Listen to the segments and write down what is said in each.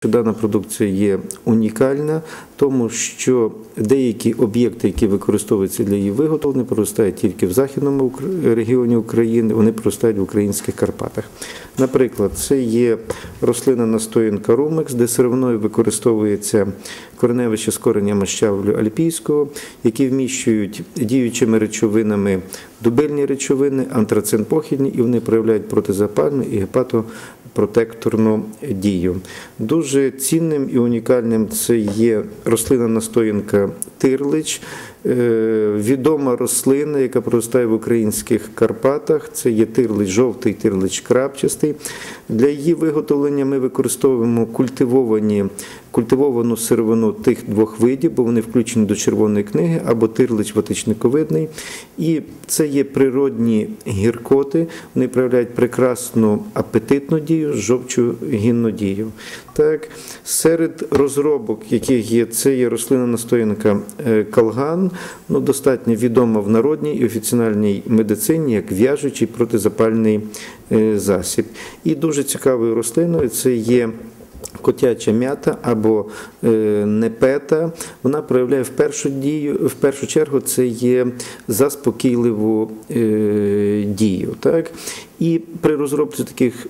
що Дана продукція є унікальна, тому що деякі об'єкти, які використовуються для її виготовлення, проростають тільки в західному регіоні України, вони проростають в українських Карпатах. Наприклад, це є рослина настоянка румекс, де сировиною використовується кореневище з кореннями щавлю альпійського, які вміщують діючими речовинами дубильні речовини, антрацин похідні, і вони проявляють протизапальну і гепатопротекторну дію. Дуже цінним і унікальним це є рослина настоянка тирлич. Е, Відома рослина, яка проростає в українських Карпатах, це є тирлич жовтий, тирлич крапчастий. Для її виготовлення ми використовуємо культивовані, культивовану сировину тих двох видів, бо вони включені до червоної книги, або тирлич ватичниковидний. І це є природні гіркоти, вони проявляють прекрасну апетитну дію, жовчу гінну дію. Так, серед розробок, яких є, це є рослина настоянка е, калган, ну, достатньо відома в народній і офіціальній медицині як в'яжучий протизапальний е, засіб. І дуже цікавою рослиною це є. Котяча м'ята або е, непета, вона проявляє в першу дію, в першу чергу це є заспокійливу дію. Так? І при розробці таких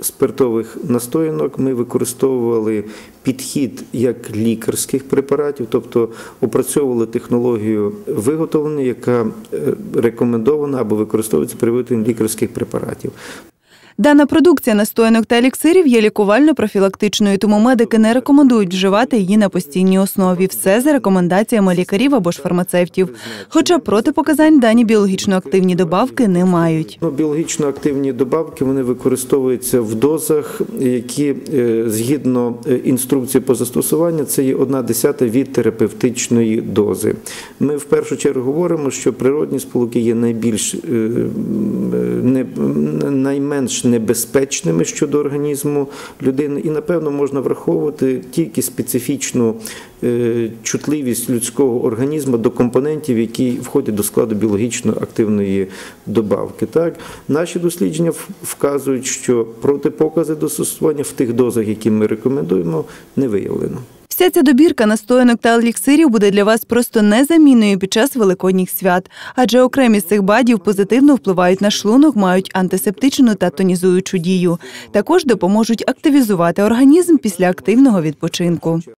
спиртових настоянок ми використовували підхід як лікарських препаратів, тобто опрацьовували технологію виготовлення, яка е, рекомендована або використовується при виготовленні лікарських препаратів. Дана продукція настоянок та еліксирів є лікувально-профілактичною, тому медики не рекомендують вживати її на постійній основі. Все за рекомендаціями лікарів або ж фармацевтів. Хоча протипоказань дані біологічно активні добавки не мають. Ну, біологічно активні добавки вони використовуються в дозах, які е, згідно е, інструкції по застосуванню, це є одна десята від терапевтичної дози. Ми в першу чергу говоримо, що природні сполуки є найбільш е, не, найменш небезпечними щодо організму людини, і напевно можна враховувати тільки специфічну е, чутливість людського організму до компонентів, які входять до складу біологічно активної добавки. Так, наші дослідження вказують, що протипокази до застосування в тих дозах, які ми рекомендуємо, не виявлено. Вся ця добірка настоянок та еліксирів буде для вас просто незамінною під час великодніх свят, адже окремі з цих бадів позитивно впливають на шлунок, мають антисептичну та тонізуючу дію. Також допоможуть активізувати організм після активного відпочинку.